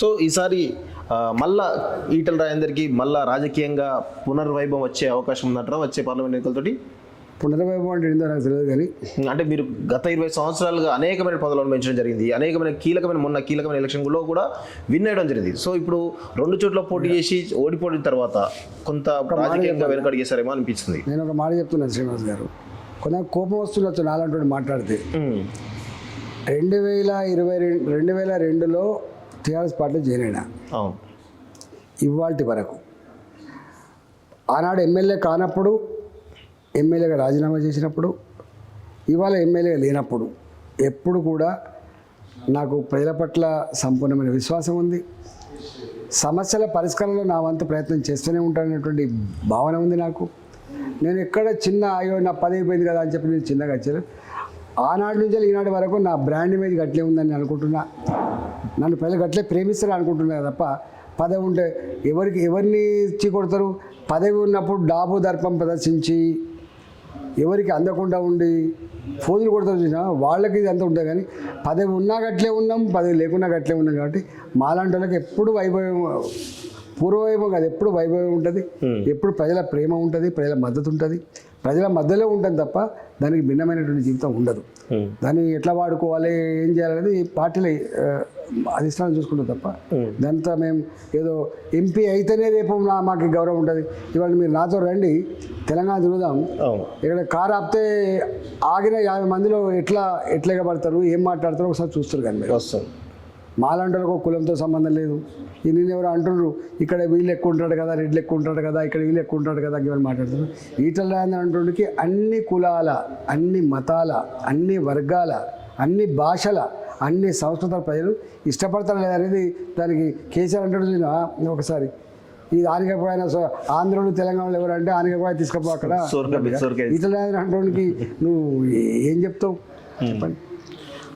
So ఈసారి మళ్ళా ఈటల రాజేందర్కి మళ్ళా రాజకీయంగా పునర్వైభవం వచ్చే అవకాశం ఉందంటారా వచ్చే పార్లమెంట్ ఎన్నికలతోటి? పునర్వైభవం అంటే ఏందో నాకు తెలియదు కానీ. అంటే మీరు గత ఇరవై సంవత్సరాలుగా అనేకమైన పదవులను పెంచడం జరిగింది. అనేకమైన కీలకమైన మొన్న కీలకమైన ఎలక్షన్లో కూడా విన్ అయ్యడం జరిగింది. సో ఇప్పుడు రెండు చోట్ల పోటీ చేసి ఓడిపోయిన తర్వాత కొంత రాజకీయంగా వెనకడిగేశారేమో అనిపిస్తుంది. నేను ఒక మాట చెప్తున్నాను శ్రీనివాస్ గారు. కొంత కోపం వస్తుండొచ్చు నాలంటి మాట్లాడితే. రెండు వేల ఇరవై రెండు రెండు వేల రెండులో టీఆర్ఎస్ పార్టీలో జాయిన్ అయినా అవును. ఇవాల్టి వరకు. ఆనాడు ఎమ్మెల్యే కానప్పుడు ఎమ్మెల్యేగా రాజీనామా చేసినప్పుడు ఇవాళ ఎమ్మెల్యేగా లేనప్పుడు ఎప్పుడు కూడా నాకు ప్రజల పట్ల సంపూర్ణమైన విశ్వాసం ఉంది. సమస్యల పరిష్కారంలో నా వంతు ప్రయత్నం చేస్తూనే ఉంటాననేటువంటి భావన ఉంది నాకు. నేను ఎక్కడ చిన్న అయ్యో నా పది అయిపోయింది కదా అని చెప్పి నేను చిన్నగా వచ్చాను ఆనాటి నుంచి ఈనాటి వరకు నా బ్రాండ్ ఇమేజ్ గట్లే ఉందని అనుకుంటున్నా. నన్ను ప్రజలు గట్లే ప్రేమిస్తారు అనుకుంటున్నా తప్ప పదవి ఉంటే ఎవరికి ఎవరిని చీకొడతారు పదవి ఉన్నప్పుడు డాబు దర్పం ప్రదర్శించి ఎవరికి అందకుండా ఉండి ఫోజులు కొడతారు చూసినా వాళ్ళకి ఇది అంత ఉంటుంది కానీ పదవి ఉన్నా గట్లే ఉన్నాం పదవి లేకున్నా గట్లే ఉన్నాం కాబట్టి మాలాంటి వాళ్ళకి ఎప్పుడు వైభవం పూర్వవైభవం కాదు ఎప్పుడు వైభవం ఉంటుంది. ఎప్పుడు ప్రజల ప్రేమ ఉంటుంది ప్రజల మద్దతు ఉంటుంది. ప్రజల మధ్యలో ఉంటుంది తప్ప దానికి భిన్నమైనటువంటి జీవితం ఉండదు. దాన్ని ఎట్లా వాడుకోవాలి ఏం చేయాలనేది పార్టీలు అధిష్టానం చూసుకుంటాం తప్ప. దాంతో మేము ఏదో ఎంపీ అయితేనే రేపు నా మాకు గౌరవం ఉంటుంది. ఇవాళ మీరు నాతో రండి తెలంగాణ తిరుగుదాం. ఇక్కడ కారు ఆపితే ఆగిన యాభై మందిలో ఎట్లా ఎట్లా ఎగబడతారు ఏం మాట్లాడతారో ఒకసారి చూస్తారు కానీ మీరు. వస్తాం. మాలాంటి వాళ్ళకు కులంతో సంబంధం లేదు. ఈ నేను ఎవరు అంటున్నారు ఇక్కడ వీళ్ళు ఎక్కువ ఉంటాడు కదా రెడ్లు ఎక్కువ ఉంటాడు కదా ఇక్కడ వీళ్ళు ఎక్కువ ఉంటాడు కదా ఇవన్నీ మాట్లాడుతున్నారు. ఈటల రాజేంద్ర అంటుడికి అన్ని కులాల అన్ని మతాల అన్ని వర్గాల అన్ని భాషల అన్ని సంస్కృతాల ప్రజలు ఇష్టపడతారు లేదనేది దానికి కేసీఆర్ అంటాడు ఒకసారి. ఇది ఆనకపోయిన ఆంధ్రులు తెలంగాణలో ఎవరంటే ఆనకపోయి తీసుకపో అక్కడ. రాజేంద్ర అంటుడికి నువ్వు ఏం చెప్తావు? చెప్పండి.